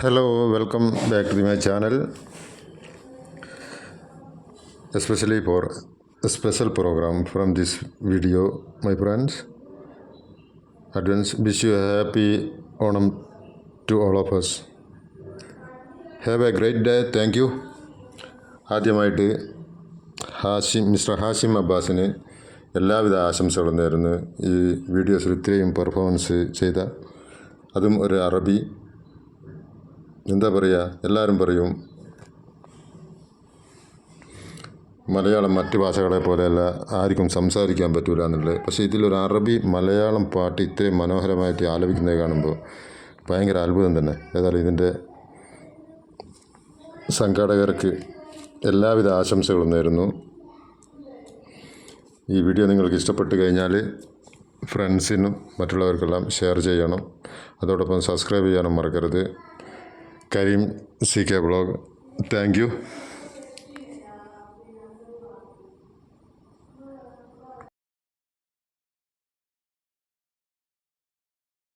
Back to my channel, especially for a special program from this video, my friends. Advance wish you a happy Onam to all of us. Have a great day. Thank you. ആദ്യമായിട്ട് Hashim mister Hashim അബ്ബാസിന് എല്ലാവിധ ആശംസകളും നേരുന്നു ഈ വീഡിയോസിൽ ഇത്രയും performance ചെയ്ത അതും ഒരു അറബി എന്താ പറയുക എല്ലാവരും പറയും മലയാളം മറ്റ് ഭാഷകളെ പോലെയല്ല ആർക്കും സംസാരിക്കാൻ പറ്റൂല എന്നുള്ളത്. പക്ഷേ ഇതിലൊരു അറബി മലയാളം പാട്ട് ഇത്രയും മനോഹരമായിട്ട് ആലപിക്കുന്നത് കാണുമ്പോൾ ഭയങ്കര അത്ഭുതം തന്നെ. ഏതായാലും ഇതിന്റെ സംഘാടകർക്ക് എല്ലാവിധ ആശംസകളും നേരുന്നു. ഈ വീഡിയോ നിങ്ങൾക്ക് ഇഷ്ടപ്പെട്ട് കഴിഞ്ഞാൽ ഫ്രണ്ട്സിനും മറ്റുള്ളവർക്കെല്ലാം ഷെയർ ചെയ്യണം. അതോടൊപ്പം സബ്സ്ക്രൈബ് ചെയ്യാനും മറക്കരുത്. Kareem C K blog. Thank you.